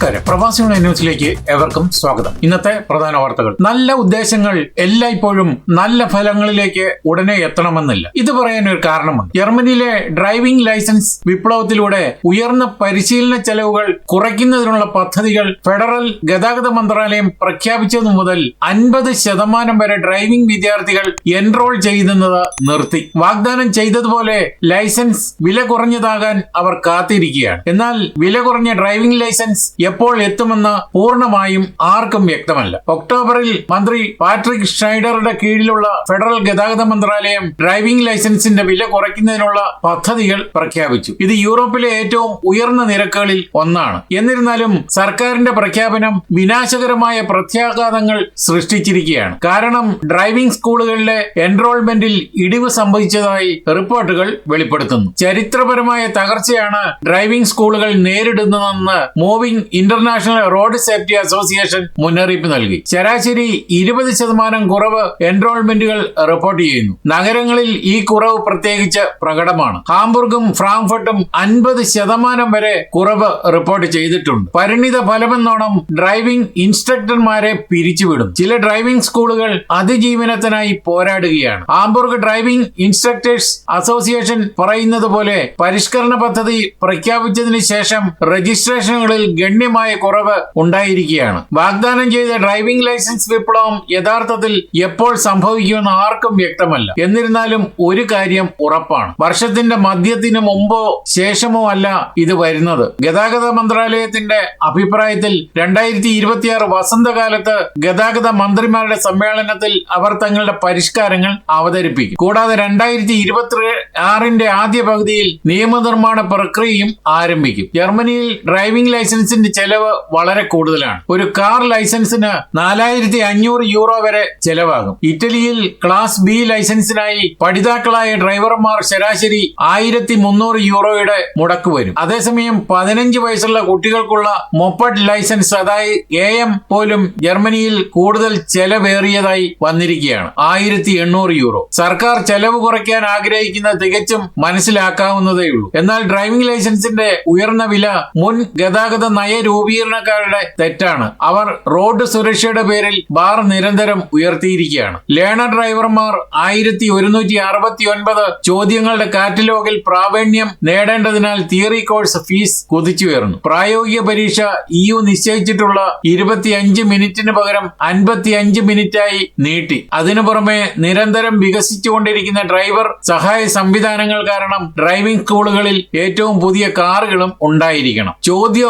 നമസ്കാരം. പ്രവാസികളുടെ ന്യൂസിലേക്ക് എവർക്കും സ്വാഗതം. ഇന്നത്തെ പ്രധാന വാർത്തകൾ. നല്ല ഉദ്ദേശങ്ങൾ എല്ലായ്പ്പോഴും നല്ല ഫലങ്ങളിലേക്ക് ഉടനെ എത്തണമെന്നില്ല. ഇത് പറയാൻ ഒരു കാരണമുണ്ട്. ജർമ്മനിയിലെ ഡ്രൈവിംഗ് ലൈസൻസ് വിപ്ലവത്തിലൂടെ ഉയർന്ന പരിശീലന ചെലവുകൾ കുറയ്ക്കുന്നതിനുള്ള പദ്ധതികൾ ഫെഡറൽ ഗതാഗത മന്ത്രാലയം പ്രഖ്യാപിച്ചതു മുതൽ അൻപത് ശതമാനം വരെ ഡ്രൈവിംഗ് വിദ്യാർത്ഥികൾ എൻറോൾ ചെയ്യുന്നത് നിർത്തി. വാഗ്ദാനം ചെയ്തതുപോലെ ലൈസൻസ് വില കുറഞ്ഞതാകാൻ അവർ കാത്തിരിക്കുകയാണ്. എന്നാൽ വില കുറഞ്ഞ ഡ്രൈവിംഗ് ലൈസൻസ് എപ്പോൾ എത്തുമെന്ന് പൂർണമായും ആർക്കും വ്യക്തമല്ല. ഒക്ടോബറിൽ മന്ത്രി പാട്രിക് ഷൈഡറുടെ കീഴിലുള്ള ഫെഡറൽ ഗതാഗത മന്ത്രാലയം ഡ്രൈവിംഗ് ലൈസൻസിന്റെ വില കുറയ്ക്കുന്നതിനുള്ള പദ്ധതികൾ പ്രഖ്യാപിച്ചു. ഇത് യൂറോപ്പിലെ ഏറ്റവും ഉയർന്ന നിരക്കുകളിൽ ഒന്നാണ്. എന്നിരുന്നാലും സർക്കാരിന്റെ പ്രഖ്യാപനം വിനാശകരമായ പ്രത്യാഘാതങ്ങൾ സൃഷ്ടിച്ചിരിക്കുകയാണ്. കാരണം ഡ്രൈവിംഗ് സ്കൂളുകളിലെ എൻറോൾമെന്റിൽ ഇടിവ് സംഭവിച്ചതായി റിപ്പോർട്ടുകൾ വെളിപ്പെടുത്തുന്നു. ചരിത്രപരമായ തകർച്ചയാണ് ഡ്രൈവിംഗ് സ്കൂളുകൾ നേരിടുന്നതെന്ന് moving international road safety association മുന്നറിയിപ്പ് നൽകി. ശരാശരി ഇരുപത് ശതമാനം കുറവ് എൻറോൾമെന്റുകൾ റിപ്പോർട്ട് ചെയ്യുന്നു. നഗരങ്ങളിൽ ഈ കുറവ് പ്രത്യേകിച്ച് പ്രകടമാണ്. ഹാംബുർഗും ഫ്രാങ്ക്ഫർട്ടും അൻപത് ശതമാനം വരെ കുറവ് റിപ്പോർട്ട് ചെയ്തിട്ടുണ്ട്. പരിണിത ഫലമെന്നോണം ഡ്രൈവിംഗ് ഇൻസ്ട്രക്ടർമാരെ പിരിച്ചുവിടും ചില ഡ്രൈവിംഗ് സ്കൂളുകൾ അതിജീവനത്തിനായി പോരാടുകയാണ്. ഹാംബുർഗ് ഡ്രൈവിംഗ് ഇൻസ്ട്രക്ടേഴ്സ് അസോസിയേഷൻ പറയുന്നത് പോലെ പരിഷ്കരണ പദ്ധതി പ്രഖ്യാപിച്ചതിന് ശേഷം രജിസ്ട്രേഷനുകളിൽ ഗണ്യമായ കുറവ് ഉണ്ടായിരിക്കുകയാണ്. വാഗ്ദാനം ചെയ്ത ഡ്രൈവിംഗ് ലൈസൻസ് വിപ്ലവം യഥാർത്ഥത്തിൽ എപ്പോൾ സംഭവിക്കുമെന്ന് ആർക്കും വ്യക്തമല്ല. എന്നിരുന്നാലും ഒരു കാര്യം ഉറപ്പാണ്. വർഷത്തിന്റെ മധ്യത്തിന് മുമ്പോ ശേഷമോ അല്ല ഇത് വരുന്നത്. ഗതാഗത മന്ത്രാലയത്തിന്റെ അഭിപ്രായത്തിൽ രണ്ടായിരത്തി ഇരുപത്തിയാറ് വസന്തകാലത്ത് ഗതാഗത മന്ത്രിമാരുടെ സമ്മേളനത്തിൽ അവർ തങ്ങളുടെ പരിഷ്കാരങ്ങൾ അവതരിപ്പിക്കും. കൂടാതെ രണ്ടായിരത്തി ഇരുപത്തി ആറിന്റെ ആദ്യ പകുതിയിൽ നിയമനിർമ്മാണ പ്രക്രിയയും ആരംഭിക്കും. ജർമ്മനിയിൽ ഡ്രൈവിംഗ് ലൈസൻസിന്റെ ചെലവ് വളരെ കൂടുതലാണ്. ഒരു കാർ ലൈസൻസിന് നാലായിരത്തി അഞ്ഞൂറ് യൂറോ വരെ ചെലവാകും. ഇറ്റലിയിൽ ക്ലാസ് ബി ലൈസൻസിനായി പഠിതാക്കളായ ഡ്രൈവർമാർ ശരാശരി ആയിരത്തി മുന്നൂറ് യൂറോയുടെ മുടക്ക് വരും. അതേസമയം പതിനഞ്ച് വയസ്സുള്ള കുട്ടികൾക്കുള്ള മൊപ്പഡ് ലൈസൻസ് അതായത് എ എം പോലും ജർമ്മനിയിൽ കൂടുതൽ ചെലവേറിയതായി വന്നിരിക്കുകയാണ്. ആയിരത്തി എണ്ണൂറ് യൂറോ. സർക്കാർ ചെലവ് കുറയ്ക്കാൻ ആഗ്രഹിക്കുന്ന തികച്ചും മനസ്സിലാക്കാവുന്നതേയുള്ളൂ. എന്നാൽ ഡ്രൈവിംഗ് ലൈസൻസിന്റെ ഉയർന്ന വില മുൻ ഗതാഗത നയ രൂപീകരണക്കാരുടെ തെറ്റാണ്. അവർ റോഡ് സുരക്ഷയുടെ പേരിൽ ബാർ നിരന്തരം ഉയർത്തിയിരിക്കുകയാണ്. ലേണർ ഡ്രൈവർമാർ ആയിരത്തി ഒരുന്നൂറ്റി അറുപത്തി ഒൻപത് ചോദ്യങ്ങളുടെ കാറ്റലോഗിൽ പ്രാവീണ്യം നേടേണ്ടതിനാൽ തിയറി കോഴ്സ് ഫീസ് കുതിച്ചുയർന്നു. പ്രായോഗിക പരീക്ഷ ഇ യു നിശ്ചയിച്ചിട്ടുള്ള ഇരുപത്തിയഞ്ച് മിനിറ്റിന് പകരം അൻപത്തിയഞ്ച് മിനിറ്റായി നീട്ടി. അതിനു പുറമെ നിരന്തരം വികസിച്ചുകൊണ്ടിരിക്കുന്ന ഡ്രൈവർ സഹായ സംവിധാനങ്ങൾ കാരണം ഡ്രൈവിംഗ് സ്കൂളുകളിൽ ഏറ്റവും പുതിയ കാറുകളും ഉണ്ടായിരിക്കണം. ചോദ്യ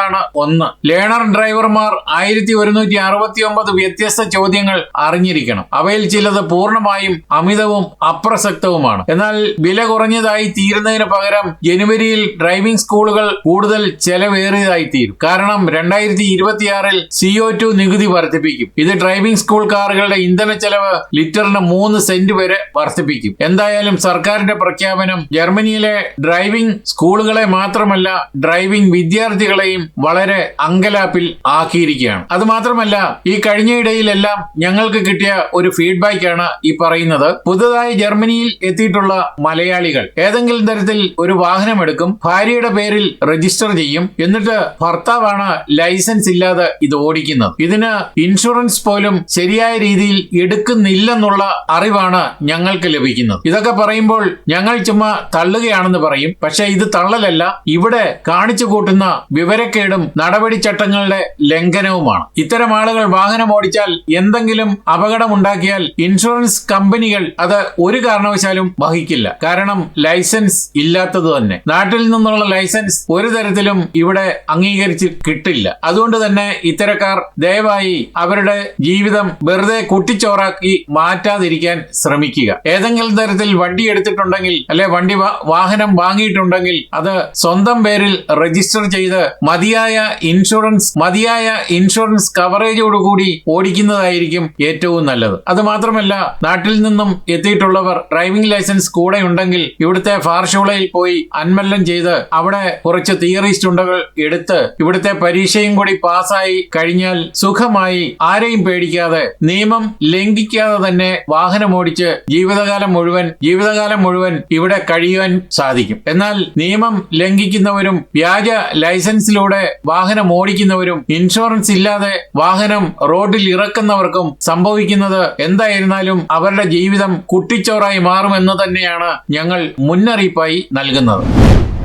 ഓവർലോഡാണ് ഒന്ന്. ലേണർ ഡ്രൈവർമാർ ആയിരത്തി ഒരുന്നൂറ്റി അറുപത്തി ഒമ്പത് വ്യത്യസ്ത ചോദ്യങ്ങൾ അറിഞ്ഞിരിക്കണം. അവയിൽ ചിലത് പൂർണമായും അമിതവും അപ്രസക്തവുമാണ്. എന്നാൽ വില കുറഞ്ഞതായി തീരുന്നതിന് പകരം ജനുവരിയിൽ ഡ്രൈവിംഗ് സ്കൂളുകൾ കൂടുതൽ ചെലവേറിയതായി തീരും. കാരണം രണ്ടായിരത്തി ഇരുപത്തിയാറിൽ സിഒ ടു നികുതി വർദ്ധിപ്പിക്കും. ഇത് ഡ്രൈവിംഗ് സ്കൂൾ കാറുകളുടെ ഇന്ധന ചെലവ് ലിറ്ററിന് മൂന്ന് സെന്റ് വരെ വർദ്ധിപ്പിക്കും. എന്തായാലും സർക്കാരിന്റെ പ്രഖ്യാപനം ജർമ്മനിയിലെ ഡ്രൈവിംഗ് സ്കൂളുകളെ മാത്രമല്ല ഡ്രൈവിംഗ് വിദ്യാർത്ഥികളെയും വളരെ അങ്കലാപ്പിൽ ആക്കിയിരിക്കുകയാണ്. അത് മാത്രമല്ല ഈ കഴിഞ്ഞയിടയിലെല്ലാം ഞങ്ങൾക്ക് കിട്ടിയ ഒരു ഫീഡ്ബാക്ക് ആണ് ഈ പറയുന്നത്. പുതുതായി ജർമ്മനിയിൽ എത്തിയിട്ടുള്ള മലയാളികൾ ഏതെങ്കിലും തരത്തിൽ ഒരു വാഹനം എടുക്കും ഭാര്യയുടെ പേരിൽ രജിസ്റ്റർ ചെയ്യും എന്നിട്ട് ഭർത്താവാണ് ലൈസൻസ് ഇല്ലാതെ ഇത് ഓടിക്കുന്നത്. ഇതിന് ഇൻഷുറൻസ് പോലും ശരിയായ രീതിയിൽ എടുക്കുന്നില്ലെന്നുള്ള അറിവാണ് ഞങ്ങൾക്ക് ലഭിക്കുന്നത്. ഇതൊക്കെ പറയുമ്പോൾ ഞങ്ങൾ ചുമ്മാ തള്ളുകയാണെന്ന് പറയും. പക്ഷെ ഇത് തള്ളലല്ല. ഇവിടെ കാണിച്ചു കൂട്ടുന്ന വിവരക്കേടും നടപടിച്ചട്ടങ്ങളുടെ ലംഘനവുമാണ്. ഇത്തരം ആളുകൾ വാഹനം ഓടിച്ചാൽ എന്തെങ്കിലും അപകടമുണ്ടാക്കിയാൽ ഇൻഷുറൻസ് കമ്പനികൾ അത് ഒരു കാരണവശാലും വഹിക്കില്ല. കാരണം ലൈസൻസ് ഇല്ലാത്തത് തന്നെ. നാട്ടിൽ നിന്നുള്ള ലൈസൻസ് ഒരു തരത്തിലും ഇവിടെ അംഗീകരിച്ച് കിട്ടില്ല. അതുകൊണ്ട് തന്നെ ഇത്തരക്കാർ ദയവായി അവരുടെ ജീവിതം വെറുതെ കുട്ടിച്ചോറാക്കി മാറ്റാതിരിക്കാൻ ശ്രമിക്കുക. ഏതെങ്കിലും തരത്തിൽ വണ്ടി എടുത്തിട്ടുണ്ടെങ്കിൽ അല്ലെ വണ്ടി വാഹനം വാങ്ങിയിട്ടുണ്ടെങ്കിൽ അത് സ്വന്തം പേരിൽ രജിസ്റ്റർ ചെയ്ത് മതിയായ ഇൻഷുറൻസ് മതിയായ ഇൻഷുറൻസ് കവറേജോടുകൂടി ഓടിക്കുന്നതായിരിക്കും ഏറ്റവും നല്ലത്. അത് മാത്രമല്ല നാട്ടിൽ നിന്നും എത്തിയിട്ടുള്ളവർ ഡ്രൈവിംഗ് ലൈസൻസ് കൂടെ ഉണ്ടെങ്കിൽ ഇവിടുത്തെ ഫാർഷൂളയിൽ പോയി അൻമല്ലം ചെയ്ത് അവിടെ കുറച്ച് തിയറി സ്റ്റുണ്ടകൾ എടുത്ത് ഇവിടുത്തെ പരീക്ഷയും കൂടി പാസ്സായി കഴിഞ്ഞാൽ സുഖമായി ആരെയും പേടിക്കാതെ നിയമം ലംഘിക്കാതെ തന്നെ വാഹനം ഓടിച്ച് ജീവിതകാലം മുഴുവൻ ജീവിതകാലം മുഴുവൻ ഇവിടെ കഴിയുവാൻ സാധിക്കും. എന്നാൽ നിയമം ലംഘിക്കുന്നവരും വ്യാജ ലൈസൻസിലൂടെ അവിടെ വാഹനം ഓടിക്കുന്നവരും ഇൻഷുറൻസ് ഇല്ലാതെ വാഹനം റോഡിൽ ഇറക്കുന്നവർക്കും സംഭവിക്കുന്നത് എന്തായിരുന്നാലും അവരുടെ ജീവിതം കുട്ടിച്ചോറായി മാറുമെന്ന് തന്നെയാണ് ഞങ്ങൾ മുന്നറിയിപ്പായി നൽകുന്നത്.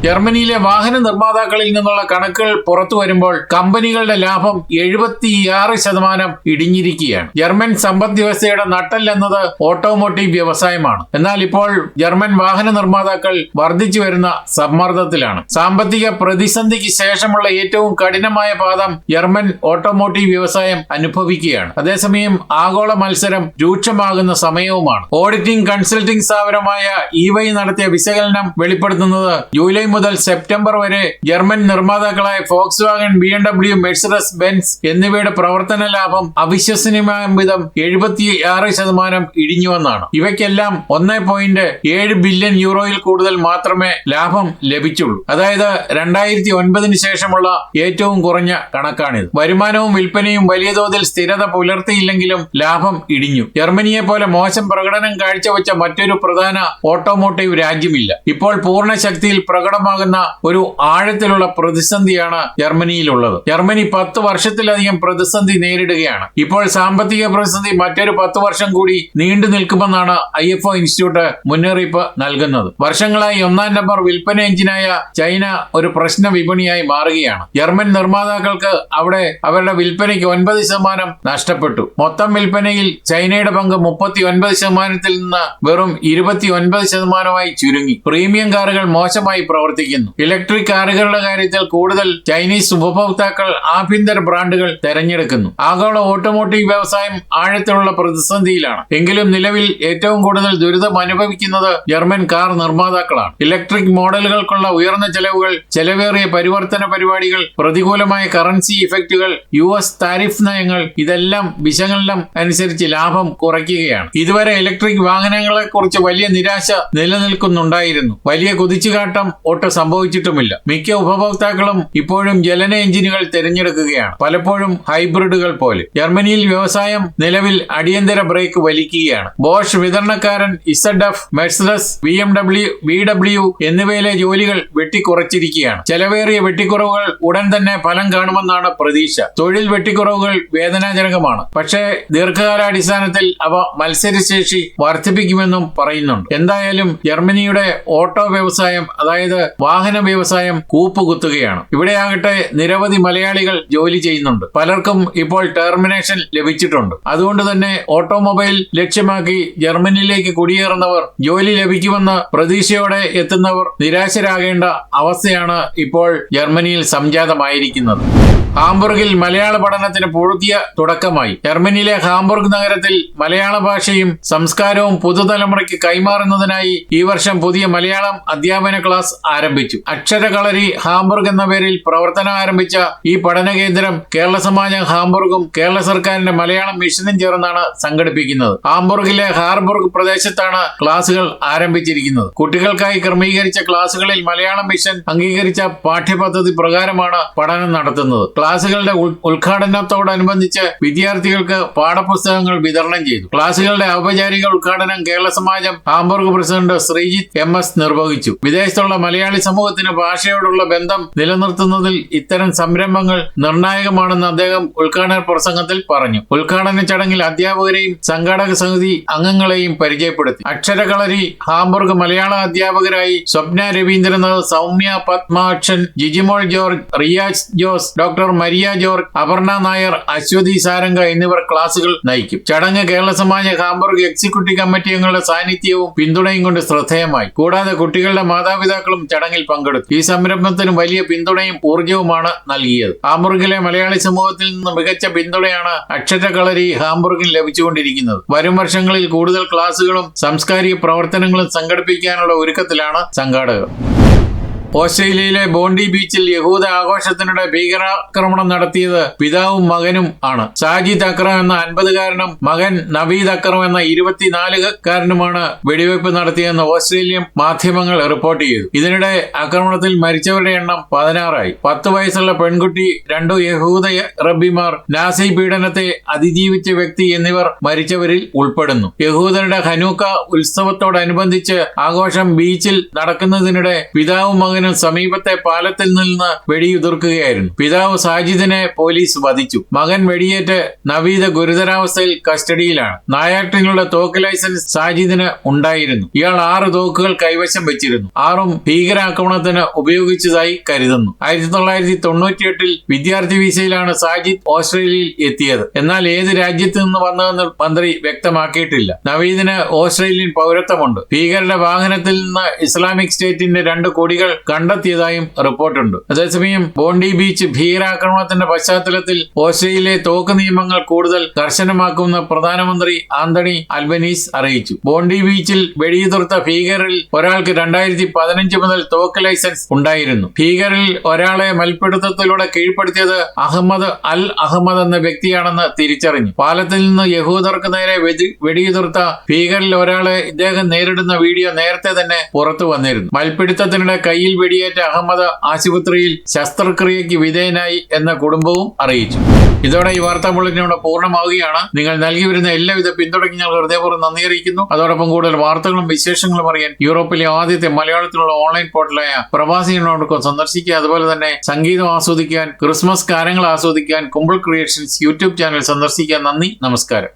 ജർമ്മനിയിലെ വാഹന നിർമ്മാതാക്കളിൽ നിന്നുള്ള കണക്കുകൾ പുറത്തു വരുമ്പോൾ കമ്പനികളുടെ ലാഭം എഴുപത്തിയാറ് ശതമാനം ഇടിഞ്ഞിരിക്കുകയാണ്. ജർമ്മൻ സമ്പദ് വ്യവസ്ഥയുടെ നട്ടല്ലെന്നത് ഓട്ടോമോട്ടീവ് വ്യവസായമാണ്. എന്നാൽ ഇപ്പോൾ ജർമ്മൻ വാഹന നിർമ്മാതാക്കൾ വർദ്ധിച്ചു വരുന്ന സമ്മർദ്ദത്തിലാണ്. സാമ്പത്തിക പ്രതിസന്ധിക്ക് ശേഷമുള്ള ഏറ്റവും കഠിനമായ പാദം ജർമ്മൻ ഓട്ടോമോട്ടീവ് വ്യവസായം അനുഭവിക്കുകയാണ്. അതേസമയം ആഗോള മത്സരം രൂക്ഷമാകുന്ന സമയവുമാണ്. ഓഡിറ്റിംഗ് കൺസൾട്ടിംഗ് സ്ഥാപനമായ ഇവൈ നടത്തിയ വിശകലനം വെളിപ്പെടുത്തുന്നത് ജൂലൈ മുതൽ സെപ്റ്റംബർ വരെ German നിർമ്മാതാക്കളായ Volkswagen B M W Mercedes Benz എന്നിവയുടെ പ്രവർത്തന ലാഭം അവിശ്വസനീയമായ വിധം എഴുപത്തി ആറ് ശതമാനം ഇടിഞ്ഞുവെന്നാണ് ഇവയ്ക്കെല്ലാം ഒന്നേ പോയിന്റ് ഏഴ് ബില്യൺ യൂറോയിൽ കൂടുതൽ മാത്രമേ ലാഭം ലഭിച്ചുള്ളൂ. അതായത് രണ്ടായിരത്തി ഒൻപതിന് ശേഷമുള്ള ഏറ്റവും കുറഞ്ഞ കണക്കാണിത്. വരുമാനവും വിൽപ്പനയും വലിയ തോതിൽ സ്ഥിരത പുലർത്തിയില്ലെങ്കിലും ലാഭം ഇടിഞ്ഞു. ജർമ്മനിയെ പോലെ മോശം പ്രകടനം കാഴ്ചവെച്ച മറ്റൊരു പ്രധാന ഓട്ടോമോട്ടീവ് രാജ്യമില്ല. ഇപ്പോൾ പൂർണ ശക്തിയിൽ പ്രകടമാകുന്ന ഒരു ആഴത്തിലുള്ള പ്രതിസന്ധിയാണ് ജർമ്മനിയിലുള്ളത്. ജർമ്മനി പത്ത് വർഷത്തിലധികം പ്രതിസന്ധി നേരിടുകയാണ്. ഇപ്പോൾ സാമ്പത്തിക പ്രതിസന്ധി മറ്റൊരു പത്ത് വർഷം കൂടി നീണ്ടു നിൽക്കുമെന്നാണ് ഐ എഫ് ഒ ഇൻസ്റ്റിറ്റ്യൂട്ട് മുന്നറിയിപ്പ് നൽകുന്നത്. വർഷങ്ങളായി ഒന്നാം നമ്പർ വിൽപ്പന എഞ്ചിനായ ചൈന ഒരു പ്രശ്ന വിപണിയായി മാറുകയാണ്. ജർമ്മൻ നിർമ്മാതാക്കൾക്ക് അവിടെ അവരുടെ വിൽപ്പനയ്ക്ക് ഒൻപത് ശതമാനം നഷ്ടപ്പെട്ടു. മൊത്തം വിൽപ്പനയിൽ ചൈനയുടെ പങ്ക് മുപ്പത്തി ഒൻപത് ശതമാനത്തിൽ നിന്ന് വെറും ഇരുപത്തി ഒൻപത് ശതമാനമായി ചുരുങ്ങി. പ്രീമിയം കാറുകൾ മോശമായി പ്രവർത്തിക്കുന്നു. ഇലക്ട്രിക് കാറുകളുടെ കാര്യത്തിൽ കൂടുതൽ ചൈനീസ് ഉപഭോക്താക്കൾ ആഭ്യന്തര ബ്രാൻഡുകൾ തെരഞ്ഞെടുക്കുന്നു. ആഗോള ഓട്ടോമോട്ടീവ് വ്യവസായം ആഴത്തിലുള്ള പ്രതിസന്ധിയിലാണ്. എങ്കിലും നിലവിൽ ഏറ്റവും കൂടുതൽ ദുരിതം അനുഭവിക്കുന്നത് ജർമ്മൻ കാർ നിർമ്മാതാക്കളാണ്. ഇലക്ട്രിക് മോഡലുകൾക്കുള്ള ഉയർന്ന ചെലവുകൾ ചെലവേറിയ പരിവർത്തന പരിപാടികൾ പ്രതികൂലമായ കറൻസി ഇഫക്റ്റുകൾ യു എസ് താരിഫ് നയങ്ങൾ ഇതെല്ലാം വിശകലനം അനുസരിച്ച് ലാഭം കുറയ്ക്കുകയാണ്. ഇതുവരെ ഇലക്ട്രിക് വാഹനങ്ങളെ കുറിച്ച് വലിയ നിരാശ നിലനിൽക്കുന്നുണ്ടായിരുന്നു. വലിയ കുതിച്ചുകാട്ടം ഒട്ട് സംഭവിച്ചിട്ടുമില്ല. മിക്ക ഉപഭോക്താക്കളും ഇപ്പോഴും ജലന എഞ്ചിനുകൾ തിരഞ്ഞെടുക്കുകയാണ്. പലപ്പോഴും ഹൈബ്രിഡുകൾ പോലെ. ജർമ്മനിയിൽ വ്യവസായം നിലവിൽ അടിയന്തര ബ്രേക്ക് വലിക്കുകയാണ്. Bosch വിതരണക്കാരൻ Z F Mercedes B M W B W എന്നിവയിലെ ജോലികൾ വെട്ടിക്കുറച്ചിരിക്കുകയാണ്. ചെലവേറിയ വെട്ടിക്കുറവുകൾ ഉടൻ തന്നെ ഫലം കാണുമെന്നാണ് പ്രതീക്ഷ. തൊഴിൽ വെട്ടിക്കുറവുകൾ വേദനാജനകമാണ്. പക്ഷേ ദീർഘകാലാടിസ്ഥാനത്തിൽ അവ മത്സരശേഷി വർദ്ധിപ്പിക്കുമെന്നും പറയുന്നുണ്ട്. എന്തായാലും ജർമ്മനിയുടെ ഓട്ടോ വ്യവസായം അതായത് വാഹന വ്യവസായം കൂപ്പുകുത്തുകയാണ്. ഇവിടെയാകട്ടെ നിരവധി മലയാളികൾ ജോലി ചെയ്യുന്നുണ്ട്. പലർക്കും ഇപ്പോൾ ടെർമിനേഷൻ ലഭിച്ചിട്ടുണ്ട്. അതുകൊണ്ട് തന്നെ ഓട്ടോമൊബൈൽ ലക്ഷ്യമാക്കി ജർമ്മനിയിലേക്ക് കുടിയേറുന്നവർ ജോലി ലഭിക്കുമെന്ന് പ്രതീക്ഷയോടെ എത്തുന്നവർ നിരാശരാകേണ്ട അവസ്ഥയാണ് ഇപ്പോൾ ജർമ്മനിയിൽ സംജാതമായിരിക്കുന്നത്. ഹാംബുർഗിൽ മലയാള പഠനത്തിന് പുതിയ തുടക്കമായി. ജർമ്മനിയിലെ ഹാംബർഗ് നഗരത്തിൽ മലയാള ഭാഷയും സംസ്കാരവും പുതുതലമുറയ്ക്ക് കൈമാറുന്നതിനായി ഈ വർഷം പുതിയ മലയാളം അധ്യാപന ക്ലാസ് ആരംഭിച്ചു. അക്ഷരകളരി ഹാംബർഗ് എന്ന പേരിൽ പ്രവർത്തനം ആരംഭിച്ച ഈ പഠന കേന്ദ്രം കേരള സമാജം ഹാംബർഗും കേരള സർക്കാരിന്റെ മലയാളം മിഷനും ചേർന്നാണ് സംഘടിപ്പിക്കുന്നത്. ഹാംബർഗിലെ ഹാർബർഗ് പ്രദേശത്താണ് ക്ലാസുകൾ ആരംഭിച്ചിരിക്കുന്നത്. കുട്ടികൾക്കായി ക്രമീകരിച്ച ക്ലാസുകളിൽ മലയാളം മിഷൻ അംഗീകരിച്ച പാഠ്യപദ്ധതി പ്രകാരമാണ് പഠനം നടത്തുന്നത്. ക്ലാസുകളുടെ ഉദ്ഘാടനത്തോടനുബന്ധിച്ച് വിദ്യാർത്ഥികൾക്ക് പാഠപുസ്തകങ്ങൾ വിതരണം ചെയ്തു. ക്ലാസുകളുടെ ഔപചാരിക ഉദ്ഘാടനം Kerala Samajam Hamburg president Sreejith M S നിർവഹിച്ചു. വിദേശത്തുള്ള മലയാളി സമൂഹത്തിന് ഭാഷയോടുള്ള ബന്ധം നിലനിർത്തുന്നതിൽ ഇത്തരം സംരംഭങ്ങൾ നിർണായകമാണെന്ന് അദ്ദേഹം ഉദ്ഘാടന പ്രസംഗത്തിൽ പറഞ്ഞു. ഉദ്ഘാടന ചടങ്ങിൽ അധ്യാപകരെയും സംഘാടക സമിതി അംഗങ്ങളെയും പരിചയപ്പെടുത്തി. അക്ഷരകളരി ഹാംബർഗ് മലയാള അധ്യാപകരായി Swapna Ravindranath Soumya Padmakshan Jijimol George Riyaj Jose doctor Maria George Aparna Nair Aswathy Saranga എന്നിവർ ക്ലാസുകൾ നയിക്കും. ചടങ്ങ് Kerala Samaja Hamburg executive committee അംഗങ്ങളുടെ സാന്നിധ്യവും പിന്തുണയും കൊണ്ട് ശ്രദ്ധേയമായി. കൂടാതെ കുട്ടികളുടെ മാതാപിതാക്കളും ചടങ്ങിൽ പങ്കെടുത്തു. ഈ സംരംഭത്തിന് വലിയ പിന്തുണയും ഊർജവുമാണ് നൽകിയത്. ഹാംബർഗിലെ മലയാളി സമൂഹത്തിൽ നിന്ന് മികച്ച പിന്തുണയാണ് അക്ഷര കളരി ഹാംബർഗിൽ ലഭിച്ചുകൊണ്ടിരിക്കുന്നത്. വരും വർഷങ്ങളിൽ കൂടുതൽ ക്ലാസുകളും സാംസ്കാരിക പ്രവർത്തനങ്ങളും സംഘടിപ്പിക്കാനുള്ള ഒരുക്കത്തിലാണ് സംഘാടകർ. ഓസ്ട്രേലിയയിലെ ബോണ്ടി ബീച്ചിൽ യഹൂദ ആഘോഷത്തിനിടെ ഭീകരാക്രമണം നടത്തിയത് പിതാവും മകനും ആണ്. സാജിദ് അക്രം എന്ന അൻപതുകാരനും മകൻ നവീദ് അക്രം എന്ന ഇരുപത്തിനാലുകാരനുമാണ് വെടിവയ്പ് നടത്തിയെന്ന് ഓസ്ട്രേലിയൻ മാധ്യമങ്ങൾ റിപ്പോർട്ട് ചെയ്തു. ഇതിനിടെ ആക്രമണത്തിൽ മരിച്ചവരുടെ എണ്ണം പതിനാറായി. പത്ത് വയസ്സുള്ള പെൺകുട്ടി രണ്ടു യഹൂദ റബ്ബിമാർ നാസി പീഡനത്തെ അതിജീവിച്ച വ്യക്തി എന്നിവർ മരിച്ചവരിൽ ഉൾപ്പെടുന്നു. യഹൂദരുടെ ഹനൂക്ക ഉത്സവത്തോടനുബന്ധിച്ച് ആഘോഷം ബീച്ചിൽ നടക്കുന്നതിനിടെ പിതാവും മകനും വാഹനം സമീപത്തെ പാലത്തിൽ നിന്ന് വെടിയുതിർക്കുകയായിരുന്നു. പിതാവ് സാജിദിനെ പോലീസ് വധിച്ചു. മകൻ വെടിയേറ്റ് നവീദ് ഗുരുതരാവസ്ഥയിൽ കസ്റ്റഡിയിലാണ്. നായാട്ടിനുള്ള തോക്ക് ലൈസൻസ് സാജിദിന് ഉണ്ടായിരുന്നു. ഇയാൾ ആറ് തോക്കുകൾ കൈവശം വെച്ചിരുന്നു. ആറും ഭീകരാക്രമണത്തിന് ഉപയോഗിച്ചതായി കരുതുന്നു. ആയിരത്തി തൊള്ളായിരത്തി തൊണ്ണൂറ്റിയെട്ടിൽ വിദ്യാർത്ഥി വിസയിലാണ് സാജിദ് ഓസ്ട്രേലിയയിൽ എത്തിയത്. എന്നാൽ ഏത് രാജ്യത്ത് നിന്ന് വന്നതെന്ന് മന്ത്രി വ്യക്തമാക്കിയിട്ടില്ല. നവീദിന് ഓസ്ട്രേലിയൻ പൗരത്വമുണ്ട്. ഭീകരരുടെ വാഹനത്തിൽ നിന്ന് ഇസ്ലാമിക് സ്റ്റേറ്റിന്റെ രണ്ട് കൊടികൾ കണ്ടെത്തിയതായും റിപ്പോർട്ടുണ്ട്. അതേസമയം ബോണ്ടി ബീച്ച് ഭീകരാക്രമണത്തിന്റെ പശ്ചാത്തലത്തിൽ ഓസ്ട്രേലിയയിലെ തോക്ക് നിയമങ്ങൾ കൂടുതൽ കർശനമാക്കുമെന്ന് പ്രധാനമന്ത്രി ആന്റണി അൽബനീസ് അറിയിച്ചു. ബോണ്ടി ബീച്ചിൽ വെടിയുതിർത്ത ഭീകരരിൽ ഒരാൾക്ക് രണ്ടായിരത്തി പതിനഞ്ച് മുതൽ തോക്ക് ലൈസൻസ് ഉണ്ടായിരുന്നു. ഭീകരരിൽ ഒരാളെ മൽപിടുത്തത്തിലൂടെ കീഴ്പ്പെടുത്തിയത് അഹമ്മദ് അൽ അഹമ്മദ് എന്ന വ്യക്തിയാണെന്ന് തിരിച്ചറിഞ്ഞു. പാലത്തിൽ നിന്ന് യഹൂദർക്ക് നേരെ വെടി- വെടിയുതിർത്ത ഭീകരിൽ ഒരാളെ ഇദ്ദേഹം നേരിടുന്ന വീഡിയോ നേരത്തെ തന്നെ പുറത്തു വന്നിരുന്നു. മൽപിടുത്തത്തിനിടെ കയ്യിൽ വെടിയേറ്റ അഹമ്മദ് ആശുപത്രിയിൽ ശസ്ത്രക്രിയയ്ക്ക് വിധേയനായി എന്ന കുടുംബവും അറിയിച്ചു. ഇതോടെ ഈ വാർത്താ ബുള്ളറ്റിനോട് പൂർണമാവുകയാണ്. നിങ്ങൾ നൽകി വരുന്ന എല്ലാവിധ പിന്തുണയ്ക്ക് ഞങ്ങൾ ഹൃദയപൂർവം നന്ദി അറിയിക്കുന്നു. അതോടൊപ്പം കൂടുതൽ വാർത്തകളും വിശേഷങ്ങളും അറിയാൻ യൂറോപ്പിലെ ആദ്യത്തെ മലയാളത്തിലുള്ള ഓൺലൈൻ പോർട്ടലായ പ്രവാസി ഡോട്ട് സന്ദർശിക്കുക. അതുപോലെ തന്നെ സംഗീതം ആസ്വദിക്കാൻ ക്രിസ്മസ് കാര്യങ്ങൾ ആസ്വദിക്കാൻ കുമ്പിൾ ക്രിയേഷൻസ് യൂട്യൂബ് ചാനൽ സന്ദർശിക്കാൻ നന്ദി നമസ്കാരം.